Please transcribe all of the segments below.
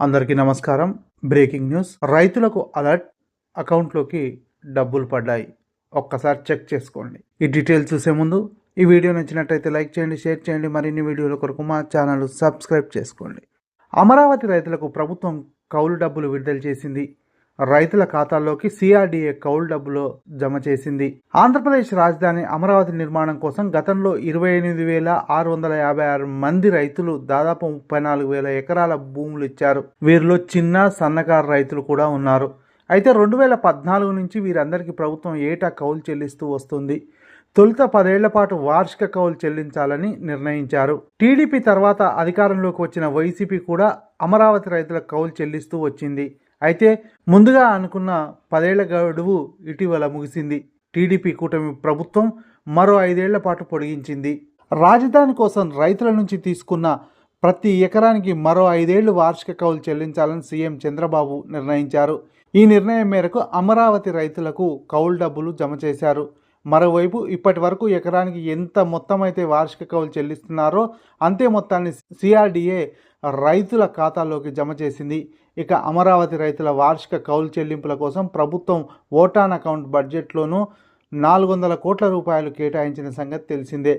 అందరికీ నమస్కారం. Breaking news. రైతులకు అలర్ట్. అకౌంట్లోకి డబ్బులు పడ్డాయి. ఒక్కసారి చెక్ చేసుకోండి. ఈ డీటెయిల్స్ చూసే ముందు ఈ వీడియో నచ్చినట్టయితే లైక్ చేయండి షేర్ చేయండి మరిన్ని వీడియోల కొరకు మా ఛానల్ సబ్స్క్రైబ్ చేసుకోండి. అమరావతి రైతులకు ప్రభుత్వం కౌలు డబ్బులు విడుదల చేసింది. రైతుల ఖాతాల్లోకి సిఆర్డీఏ కౌలు డబ్బులు జమ చేసింది. ఆంధ్రప్రదేశ్ రాజధాని అమరావతి నిర్మాణం కోసం గతంలో ఇరవై ఎనిమిది వేల ఆరు వందల యాభై ఆరు మంది రైతులు దాదాపు ముప్పై నాలుగు వేల ఎకరాల భూములు ఇచ్చారు. వీరిలో చిన్న సన్నకారు రైతులు కూడా ఉన్నారు. అయితే రెండు వేల పద్నాలుగు నుంచి వీరందరికీ ప్రభుత్వం ఏటా కౌలు చెల్లిస్తూ వస్తుంది. తొలుత పదేళ్ళ పాటు వార్షిక కౌలు చెల్లించాలని నిర్ణయించారు. టీడీపీ తర్వాత అధికారంలోకి వచ్చిన వైసీపీ కూడా అమరావతి రైతుల కౌలు చెల్లిస్తూ వచ్చింది. అయితే ముందుగా అనుకున్న పదేళ్ళ గడువు ఇటీవల ముగిసింది. టీడీపీ కూటమి ప్రభుత్వం మరో ఐదేళ్ళ పాటు పొడిగించింది. రాజధాని కోసం రైతుల నుంచి తీసుకున్న ప్రతి ఎకరానికి మరో ఐదేళ్ళు వార్షిక కౌలు చెల్లించాలని సీఎం చంద్రబాబు నిర్ణయించారు. ఈ నిర్ణయం మేరకు అమరావతి రైతులకు కౌలు డబ్బులు జమ చేశారు. మరోవైపు ఇప్పటి వరకు ఎకరానికి ఎంత మొత్తం అయితే వార్షిక కౌలు చెల్లిస్తున్నారో అంతే మొత్తాన్ని సిఆర్డిఏ రైతుల ఖాతాలోకి జమ చేసింది. ఇక అమరావతి రైతుల వార్షిక కౌలు చెల్లింపుల కోసం ప్రభుత్వం ఓటాన్ అకౌంట్ బడ్జెట్లోనూ నాలుగు వందల కోట్ల రూపాయలు కేటాయించిన సంగతి తెలిసిందే.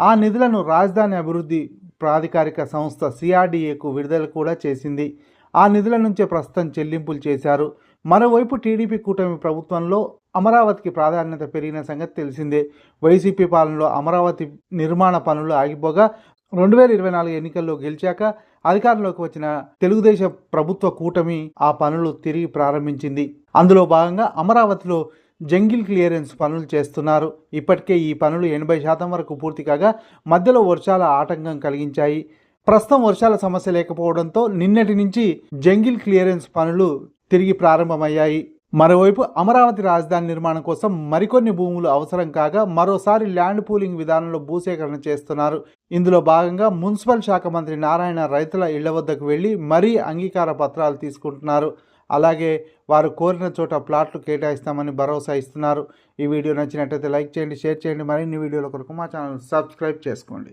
ఆ నిధులను రాజధాని అభివృద్ధి ప్రాధికారిక సంస్థ సిఆర్డీఏకు విడుదల కూడా చేసింది. ఆ నిధుల నుంచే ప్రస్తుతం చెల్లింపులు చేశారు. మరోవైపు టీడీపీ కూటమి ప్రభుత్వంలో అమరావతికి ప్రాధాన్యత పెరిగిన సంగతి తెలిసిందే. వైసీపీ పాలనలో అమరావతి నిర్మాణ పనులు ఆగిపోగా రెండు వేల ఇరవై నాలుగు ఎన్నికల్లో గెలిచాక అధికారంలోకి వచ్చిన తెలుగుదేశం ప్రభుత్వ కూటమి ఆ పనులు తిరిగి ప్రారంభించింది. అందులో భాగంగా అమరావతిలో జంగిల్ క్లియరెన్స్ పనులు చేస్తున్నారు. ఇప్పటికే ఈ పనులు ఎనభై శాతం వరకు పూర్తి కాగా మధ్యలో వర్షాల ఆటంకం కలిగించాయి. ప్రస్తుతం వర్షాల సమస్య లేకపోవడంతో నిన్నటి నుంచి జంగిల్ క్లియరెన్స్ పనులు తిరిగి ప్రారంభమయ్యాయి. మరోవైపు అమరావతి రాజధాని నిర్మాణం కోసం మరికొన్ని భూములు అవసరం కాగా మరోసారి ల్యాండ్ పూలింగ్ విధానంలో భూసేకరణ చేస్తున్నారు. ఇందులో భాగంగా మున్సిపల్ శాఖ మంత్రి నారాయణ రైతుల ఇళ్ళ వద్దకు వెళ్ళి మరీ అంగీకార పత్రాలు తీసుకుంటున్నారు. అలాగే వారు కోరిన చోట ప్లాట్లు కేటాయిస్తామని భరోసా ఇస్తున్నారు. ఈ వీడియో నచ్చినట్టయితే లైక్ చేయండి షేర్ చేయండి. మరిన్ని వీడియోల కొరకు మా ఛానల్ సబ్స్క్రైబ్ చేసుకోండి.